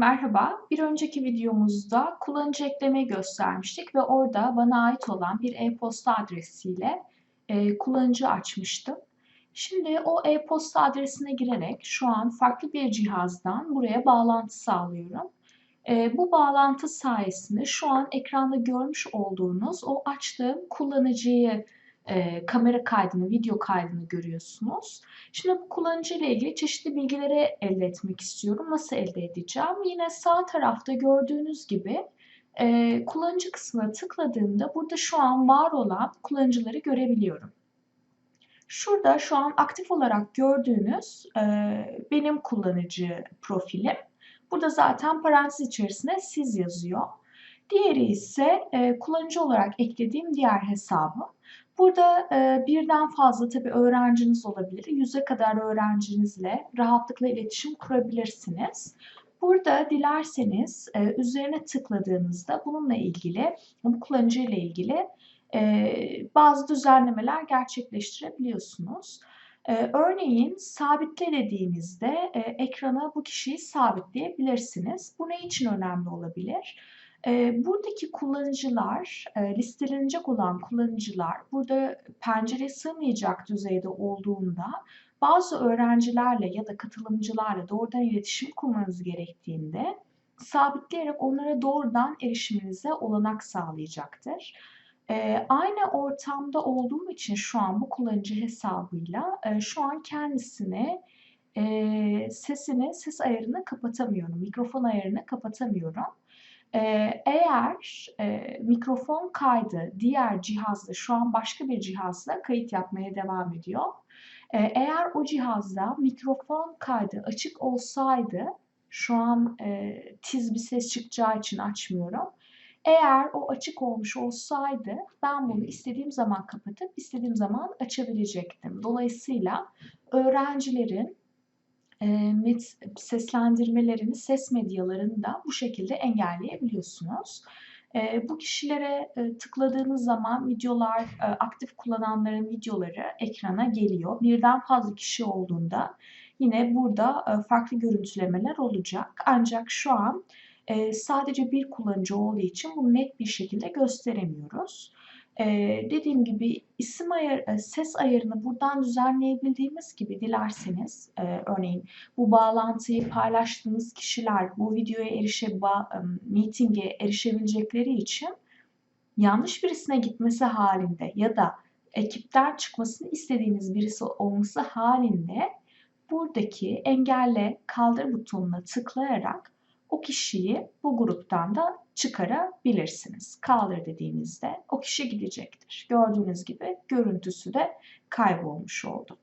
Merhaba, bir önceki videomuzda kullanıcı eklemeyi göstermiştik ve orada bana ait olan bir e-posta adresiyle e, kullanıcı açmıştım. Şimdi o e-posta adresine girerek şu an farklı bir cihazdan buraya bağlantı sağlıyorum. E, bu bağlantı sayesinde şu an ekranda görmüş olduğunuz o açtığım kullanıcıyı e, kamera kaydını, video kaydını görüyorsunuz. Şimdi bu kullanıcı ile ilgili çeşitli bilgileri elde etmek istiyorum. Nasıl elde edeceğim? Yine sağ tarafta gördüğünüz gibi e, kullanıcı kısmına tıkladığımda burada şu an var olan kullanıcıları görebiliyorum. Şurada şu an aktif olarak gördüğünüz e, benim kullanıcı profilim. Burada zaten parantez içerisinde siz yazıyor. Diğeri ise e, kullanıcı olarak eklediğim diğer hesabım. Burada e, birden fazla tabii öğrenciniz olabilir. Yüze kadar öğrencinizle rahatlıkla iletişim kurabilirsiniz. Burada dilerseniz e, üzerine tıkladığınızda bununla ilgili, bu kullanıcı ile ilgili e, bazı düzenlemeler gerçekleştirebiliyorsunuz. Ee, örneğin sabitle dediğinizde e, ekrana bu kişiyi sabitleyebilirsiniz. Bu ne için önemli olabilir? E, buradaki kullanıcılar, e, listelenecek olan kullanıcılar burada pencereye sığmayacak düzeyde olduğunda bazı öğrencilerle ya da katılımcılarla doğrudan iletişim kurmanız gerektiğinde sabitleyerek onlara doğrudan erişiminize olanak sağlayacaktır. E, aynı ortamda olduğum için şu an bu kullanıcı hesabıyla e, şu an kendisine e, sesini, ses ayarını kapatamıyorum, mikrofon ayarını kapatamıyorum. Ee, eğer e, mikrofon kaydı diğer cihazda şu an başka bir cihazla kayıt yapmaya devam ediyor. Ee, eğer o cihazda mikrofon kaydı açık olsaydı şu an e, tiz bir ses çıkacağı için açmıyorum. Eğer o açık olmuş olsaydı ben bunu istediğim zaman kapatıp istediğim zaman açabilecektim. Dolayısıyla öğrencilerin seslendirmelerini, ses medyalarını da bu şekilde engelleyebiliyorsunuz. bu kişilere tıkladığınız zaman videolar, aktif kullananların videoları ekrana geliyor. Birden fazla kişi olduğunda yine burada farklı görüntülemeler olacak. Ancak şu an sadece bir kullanıcı olduğu için bunu net bir şekilde gösteremiyoruz. Dediğim gibi isim ayar, ses ayarını buradan düzenleyebildiğimiz gibi dilerseniz e, örneğin bu bağlantıyı paylaştığınız kişiler bu videoya erişe, ba, meeting'e erişebilecekleri için yanlış birisine gitmesi halinde ya da ekipten çıkmasını istediğiniz birisi olması halinde buradaki engelle kaldır butonuna tıklayarak o kişiyi bu gruptan da çıkarabilirsiniz. Kaldır dediğinizde o kişi gidecektir. Gördüğünüz gibi görüntüsü de kaybolmuş oldu.